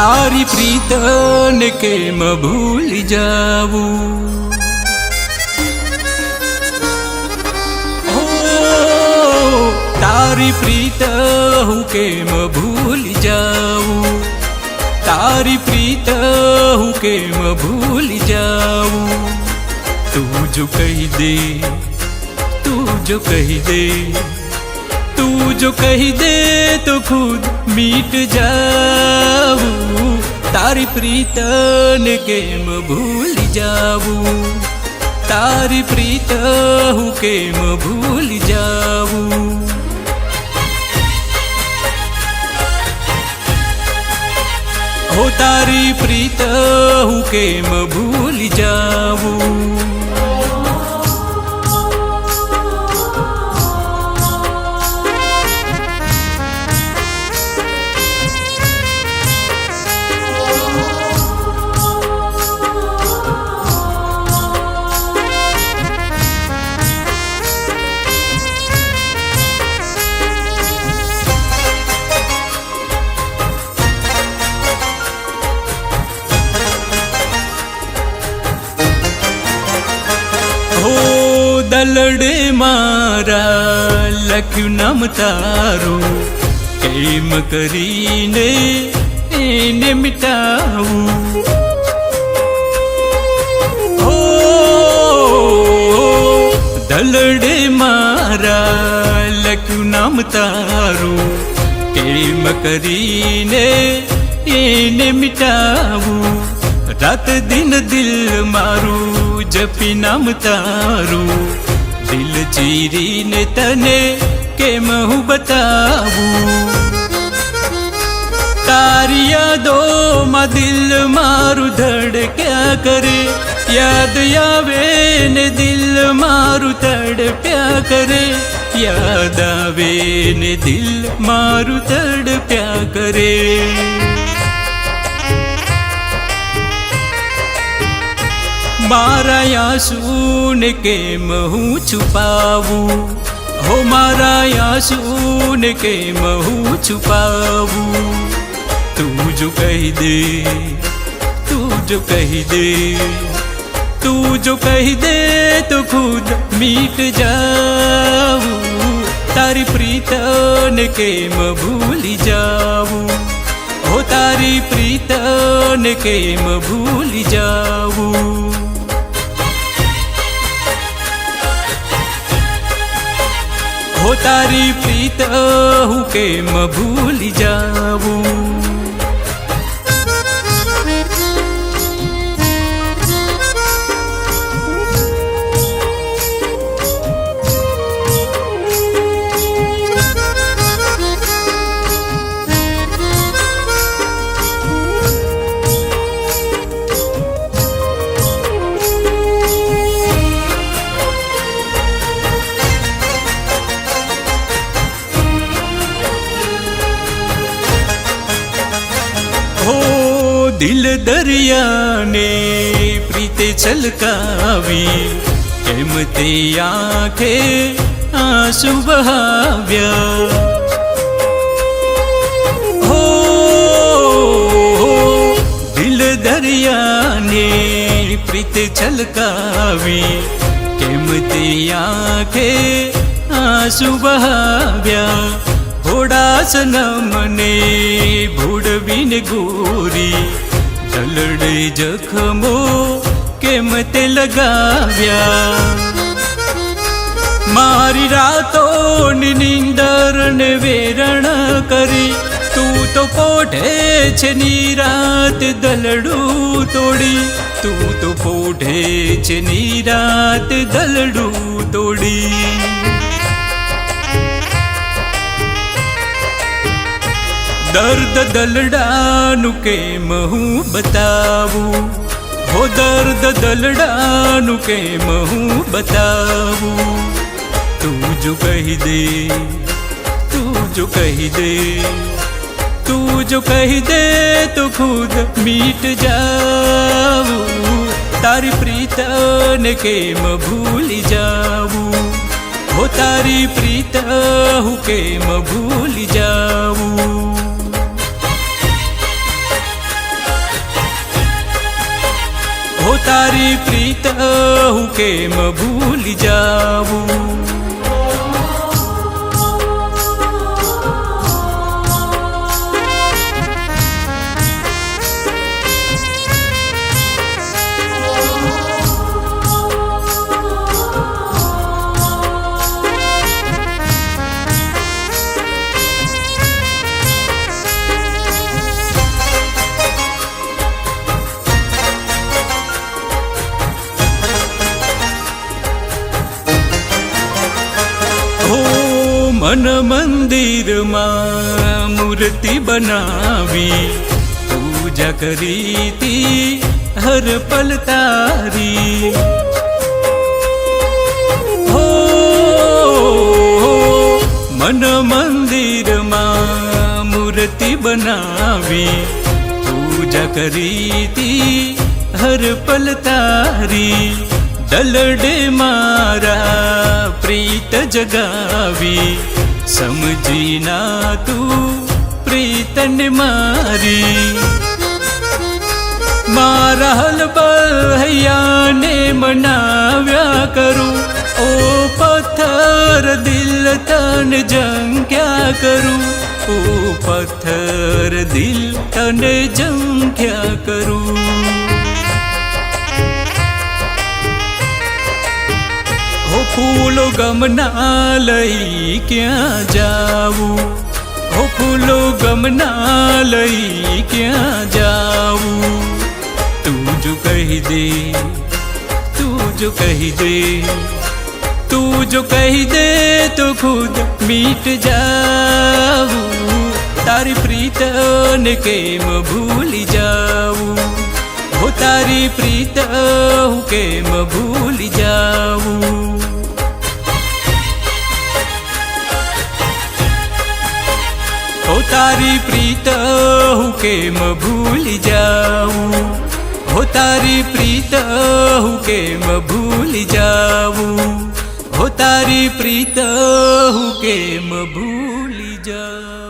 તારી પ્રીતને કેમ ભૂલી જાવું હો તારી પ્રીત હું કેમ ભૂલી જાઉં તારી પ્રીત હું કેમ ભૂલી જાઉં તું જો કહી દે તું જો કહી દે तू जो कह दे तो खुद मीट जाऊ। तारी प्रीतन केम भूल जाऊ। तारी प्रीत हूँ केम भूल जाऊ। हो तारी प्रीत हूँ केम भूल जाऊ। દલડે મારા લખ્યું નામ તારું. કેમ કરીને એને મિટાવું? દલડે મારા લખ્યું નામ તારું. કેમ કરીને એને મિટાવું? રાત દિન દિલ મારું જપી નામ તારું. દિલ ચીરીને તને કેમ હું બતાવું? તારી યાદોમાં દિલ મારું ધડક્યા કરે? યાદ આવે ને દિલ મારું તડપ્યા કરે? યાદ આવે ને દિલ મારું તડપ્યા કરે? મારા આંસુને કેમ હું છુપાવું? હો મારા આંસુને કેમ હું છુપાવું? તું જો કહી દે, તું જો કહી દે, તું જો કહી દે તો ખુદ મીટ જાવું. તારી પ્રીતને કેમ ભૂલી જાવું? હો તારી પ્રીતને કેમ ભૂલી જાવું? તારી પ્રીત હું કેમ ભૂલી જાવું હો દિલ દરિયાને પ્રીતે છલકાવી. કેમ તે આંખે આંસુ બહાવ્યા હો દિલ દરિયાને પ્રીતે છલકાવી. કેમ તે આંખે આંસુ બહાવ્યા થોડા સનમને ભૂડવીને ગોરી, જલડે જખમો કેમ તે લગાવ્યા? મારી રાતોની નીંદર ને વેરણ કરી, તું તો પોઢે છે નિરાત દલડું તોડી. તું તો પોઢે છે ની રાત દલડું તોડી. દર્દ દલડાનું કેમ હું બતાવું હો દર્દ દલડાનું કેમ હું બતાવું તું જો કહી દે તું જો કહી દે તું જો કહી દે તો ખુદ મીટ જાવું તારી પ્રીતને કેમ ભૂલી જાવું હો તારી પ્રીત હું કેમ ભૂલી જાવું ગીત હું કેમ ભૂલી જાઉં. મન મંદિરમાં મૂર્તિ બનાવી, પૂજા કરી તી હર પલ તારી હો, મન મંદિરમાં મૂર્તિ બનાવી, પૂજા કરી તી હર પલ તારી डलडे मारा, प्रीत जगावी समझी ना तू प्रीतन मारी। मारा हल भैया ने मनाव्या करू, ओ पत्थर दिल तन जंग क्या करू, ओ पत्थर दिल तन जंग क्या करू। ફૂલો ગમના લઈ ક્યાં જાવું હો ફૂલો ગમના લઈ ક્યાં જાવું તું જો કહી દે તું જો કહી દે તું જો કહી દે તો ખુદ મીટ જાવું તારી પ્રીતને કેમ ભૂલી જાવું હો તારી પ્રીત હું કેમ ભૂલી જાવું હો તારી પ્રીત હું કેમ ભૂલી જાઉં હો તારી પ્રીત હું કેમ ભૂલી જાઉં હો તારી પ્રીત હું કેમ ભૂલી જાઉં